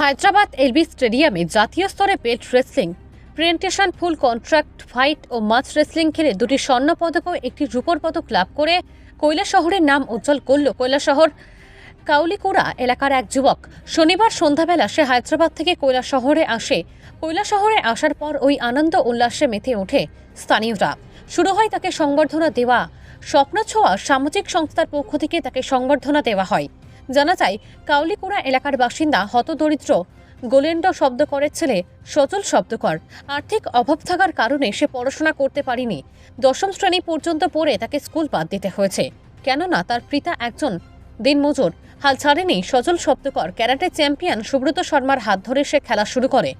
Hyderabad LB স্টেডিয়ামে জাতীয় স্তরে belt wrestling presentation full contract, fight ও মাছ রেসলিং খেলে দুটি স্বর্ণ পদক ও একটি রূপর পদক লাভ করে কৈলা শহরের নাম উজ্জ্বল করল কৈলা শহর কাউলিকুড়া এলাকার এক যুবক শনিবার সন্ধ্যাবেলা সে হায়দ্রাবাদ থেকে কৈলা শহরে আসে। কৈলা শহরে আসার পর ওই আনন্দ উল্লাসে মেতে ওঠে স্থানীয়রা। শুরু হয় তাকে সংবর্ধনা দেওয়া। স্বপ্ন ছোঁয়া সামাজিক সংস্থার পক্ষ থেকে তাকে সংবর্ধনা দেওয়া হয়। জানা যায় কাউলিকুড়া এলাকার বাসিন্দা হতদরিদ্র, গোলেন্ড শব্দকরের ছেলে সচল শব্দকর আর্থিক অভাব থাকার কারণে সে পড়াশোনা করতে পারেনি। দশম শ্রেণি পর্যন্ত পড়ে তাকে স্কুল বাদ দিতে হয়েছে। কেননা তার পিতা একজন দিনমজুর। হাল ছাড়েনি সজল শব্দকর ক্যারাটে চ্যাম্পিয়ন সুব্রত শর্মার হাত ধরে সে খেলা শুরু করে।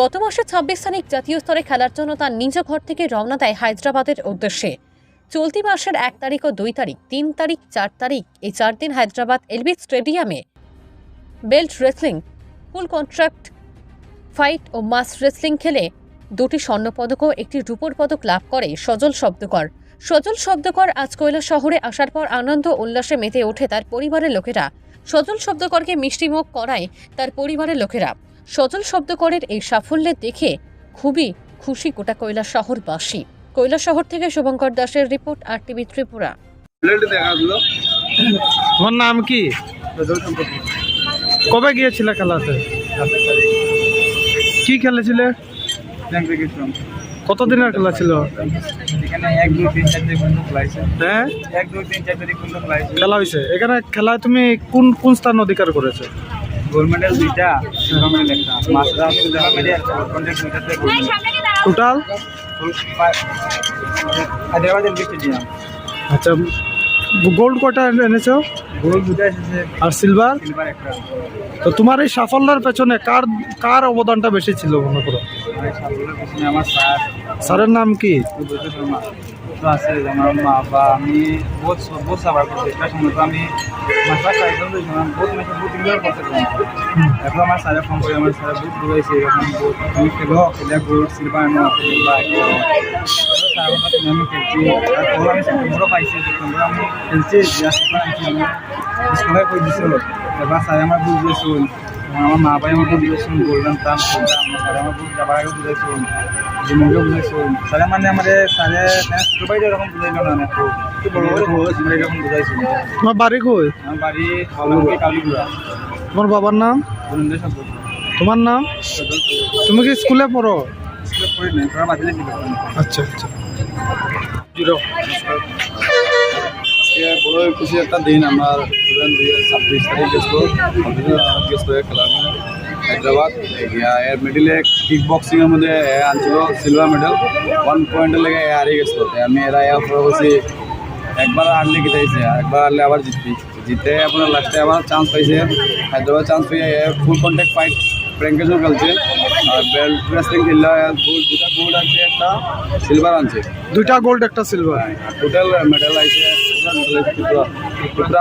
গত মাসে ছাব্বিশ তারিখ জাতীয় স্তরে খেলার জন্য তার নিজ ঘর থেকে রওনা দেয় হায়দ্রাবাদের উদ্দেশ্যে। চলতি মাসের এক তারিখ ও দুই তারিখ, তিন তারিখ, চার তারিখ, এই চার দিন হায়দ্রাবাদ এলবি স্টেডিয়ামে belt wrestling, full contract, fight ও মাস রেসলিং খেলে দুটি স্বর্ণপদক ও একটি রূপোর পদক লাভ করে সজল শব্দকর। সজল শব্দকর আজ কৈলা শহরে আসার পর আনন্দ উল্লাসে মেতে ওঠে তার পরিবারের লোকেরা। সজল শব্দকরকে মিষ্টিমুখ করায় তার পরিবারের লোকেরা। সজল শব্দকরের এই সাফল্যে দেখে খুবই খুশি গোটা কৈলা শহরবাসী। কৈলা শহর থেকে শুভঙ্কর দাসের রিপোর্ট আর টিভি ত্রিপুরা তোমার নাম কি? কবে গিয়েছিলে খেলাতে? কি খেলেছিলে? কতদিনের খেলা ছিল? হ্যাঁ? খেলা হয়েছে। এখানে খেলায় তুমি কোন কোন স্থান অধিকার করেছ? গোল্ড মেডেল দুইটা সিলভার মেডেল একটা। মাস্টার আমি সিলভার মেডেল কন্ট্যাক্ট দুইটাতে গোল্ড টোটাল আচ্ছা গোল্ড কটা এনেছো? গোল্ড দুটা এসেছে আর সিলভার সিলভার একটা তো তোমার এই সাফল্যের পেছনে কার কার অবদানটা বেশি ছিল মনে করো? আমার স্যার। স্যারের নাম কি? শর্মা। তো আছে আমার মা বাবা আমি বহুত বহুত সাবার করছি একটা সময় তো আমি মাস্টার চাইছিলাম তো সময় বহুত ম্যাচে বহুত ইনজয় করতেছিলাম এখন আমার স্যারে ফোন করে আমার স্যারে বহুত বুঝাইছে এরকম বহুত তুমি খেলো খেলে গোল্ড সিলভার আনো বা স্যার আমার কাছে আমি খেলছি তারপর আমি সেপ্টেম্বরও পাইছি সেপ্টেম্বর আমি খেলছি স্কুলে কই দিছিল এবার স্যার আমার বুঝিয়েছিল আমার মা বাবা আমাকে গোল্ডেন টার্ম খেলতাম স্যার আমার বুঝ যাবার আগে বুঝাইছিল জিমকে বুঝাইছিল স্যারে মানে আমাদের স্যারে ছোটো ভাই এরকম বুঝাইল না একটু একটু বড় বড় বয়স এরকম বুঝাইছিল তোমার বাড়ি কই? আমার বাড়ি কালীপুরা। তোমার বাবার নাম? তোমার নাম? তুমি কি স্কুলে পড়ো? স্কুলে পড়ি নাই তোরা বাজিলে কি আচ্ছা আচ্ছা। জিরো। আজকে বড় খুশি একটা দিন আমার স্টুডেন্ট দুই হাজার ছাব্বিশ তারিখ গেছিল গেছিল খেলার হায়দ্রাবাদ ইয়া এর মিডিলে কিক বক্সিং এর মধ্যে এ আনছিল সিলভার মেডেল ওয়ান পয়েন্টের লেগে এ হারিয়ে গেছিল তাই আমি এরা এর পরে বলছি একবার হারলে জিতাইছে একবার হারলে আবার জিতবি জিতে আপনার লাস্টে আবার চান্স পাইছে হায়দ্রাবাদ চান্স পেয়ে ফুল কন্ট্যাক্ট ফাইট প্র্যাঙ্কেজও খেলছে আর বেল্ট রেসলিং খেললে গোল্ড দুটা গোল্ড আনছে একটা সিলভার আনছে দুইটা গোল্ড একটা সিলভার টোটাল মেডেল আইছে ত্রিপুরা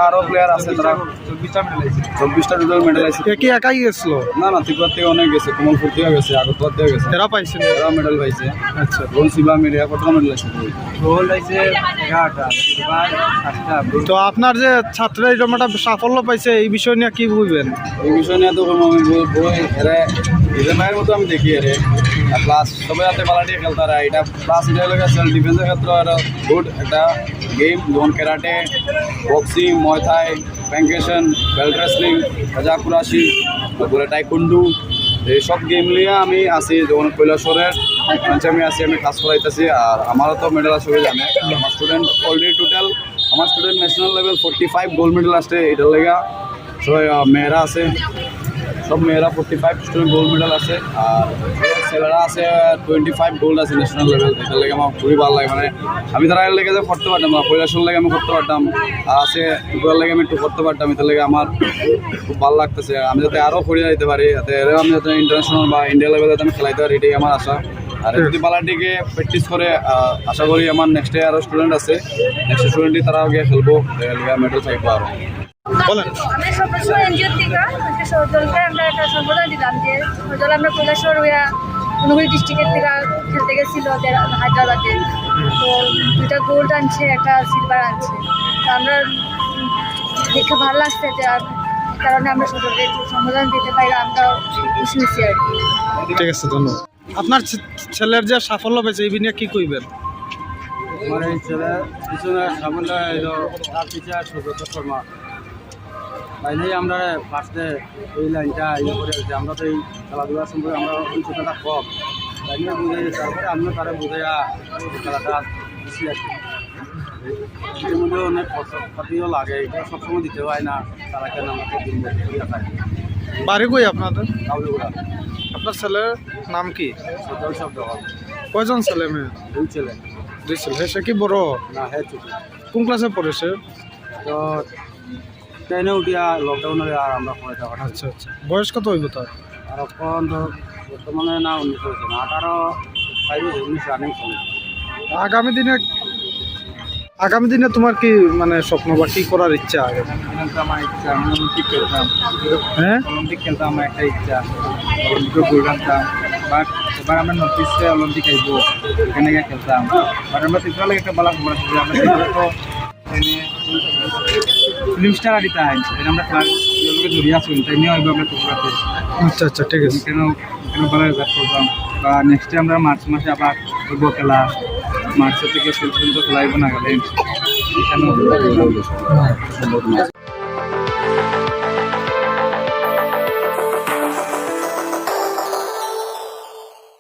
আরও প্লেয়ার আছে তারা চব্বিশটা মেডেল আছে চব্বিশটা টোটাল মেডেল আইছে কি একাই গেছিল? না না ত্রিপুরা থেকে অনেক গেছে কমলপুর থেকে গেছে আগরতলা থেকে গেছে। এরা পাইছিল এরা মেডেল পাইছে। আচ্ছা। রোল সিবা মিডিয়া কত মেডেল আছে গোল্ড আছে এগারোটা তো আপনার যে ছাত্ররা এরকম একটা সাফল্য পাইছে এই বিষয় নিয়ে কি বুঝবেন এই বিষয় নিয়ে তো আমি বই- বই এরা মতো আমি দেখি এরে। প্লাস সবাই হাতে বালা দিয়ে খেলতে পারে। এটা প্লাস এটা হলো সেলফ ডিফেন্সের ক্ষেত্রে একটা গুড একটা গেম যেমন karate boxing muay thai pankration belt wrestling রাজা কুরাশি তারপরে টাইকুন্ডু এইসব গেম নিয়ে আমি আসি যেমন কৈলাসরের মঞ্চে আমি আসি আমি ক্লাস করাইতেছি আর আমারও তো মেডেল আছে জানে। আমার স্টুডেন্ট অলরেডি টোটাল আমার student national level forty five gold medal আসছে এটার লেগা। সবাই মেয়েরা আছে। সব মেয়েরা forty five student gold medal আছে আর ছেলেরা আছে টোয়েন্টি ফাইভ গোল্ড আছে ন্যাশনাল লেভেল এটার লেগে আমার খুবই ভালো লাগে মানে আমি তারা লেগে যে করতে পারতাম না কৈলাসের লেগে আমি করতে পারতাম আর আছে এগুলোর লেগে আমি একটু করতে পারতাম এটার লেগে আমার খুব ভালো লাগতেছে। আমি যাতে আরও করে যেতে পারি যাতে আমি যাতে ইন্টারন্যাশনাল বা ইন্ডিয়া লেভেলে যাতে আমি খেলাইতে পারি এটাই আমার আশা। আর যদি বালাটিকে প্র্যাকটিস করে আশা করি আমার নেক্সট আরও স্টুডেন্ট আছে নেক্সট স্টুডেন্টই তারাও গিয়ে খেলব মেডেল চাইব আরও বলেন। আমি সবসময় এনজিওর থেকে সজলকে আমরা একটা সম্বোধন দিলাম যে সজল আমরা কৈলাসর হইয়া অনুগুড়ি ডিস্ট্রিক্টের থেকে খেলতে গেছিল হায়দ্রাবাদে। তো দুটা গোল্ড আনছে একটা সিলভার আনছে। তো আমরা দেখে ভালো লাগছে যে আর কারণে আমরা একটু সম্বোধন দিতে পারি আমরাও খুশি হয়েছি আর কি। ঠিক আছে ধন্যবাদ। আপনার ছেলের যে সাফল্য পেয়েছে এই নিয়ে কি কইবেন? আমার এই ছেলে পিছনে সামনে এলো তার টিচার সুব্রত শর্মা। তাইলেই আমরা ফার্স্টে এই লাইনটা ইয়ে করে যে আমরা তো এই খেলাধুলা সম্পর্কে আমরা অভিজ্ঞতাটা কম। তাই নিয়ে বুঝাই তারপরে আমিও তারা বুঝাইয়া খেলাটা বেশি আর কি। এর মধ্যে অনেক খরচপাতিও লাগে। এটা সবসময় দিতে হয় না। তারা কেন আমাকে দিন করিয়া খায় বাড়ি কই আপনাদের? তাহলে আপনার ছেলের নাম কি? সচল শব্দ কয়জন ছেলে মেয়ে? দুই ছেলে। দুই ছেলে। সে কি বড়? না হ্যাঁ কোন ক্লাসে পড়েছে তো ট্রেনে উঠিয়া লকডাউনে আর আমরা পড়ে থাকা আচ্ছা আচ্ছা। বয়স কত হইব তার? আর এখন তো বর্তমানে না উনিশ হয়েছে না আঠারো উনিশ রানিং আগামী দিনে আগামী দিনে তোমার কি মানে স্বপ্ন বা কি করার ইচ্ছা আগে? আমার ইচ্ছা আমি অলিম্পিক খেলতাম। হ্যাঁ? অলিম্পিক খেলতাম আমার একটা ইচ্ছা অলিম্পিকে গোল্ড আনতাম বাট এবার আমরা নর্থ ইস্টে অলিম্পিক আইব এখানে খেলতাম। বাট আমরা ত্রিপুরা লাগে একটা বালা খবর আছে আমরা ত্রিপুরা তো ফিল্ম স্টার আদিতে আইন আমরা ক্লাস জড়িয়ে আসুন তাই নিয়ে আইব আমরা ত্রিপুরাতে আচ্ছা আচ্ছা ঠিক আছে। কেন কেন ভালো রেজাল্ট করতাম বা নেক্সটে আমরা মার্চ মাসে আবার করব খেলা। মার্চের থেকে শেষ পর্যন্ত খেলাইব না গেলে। এখানে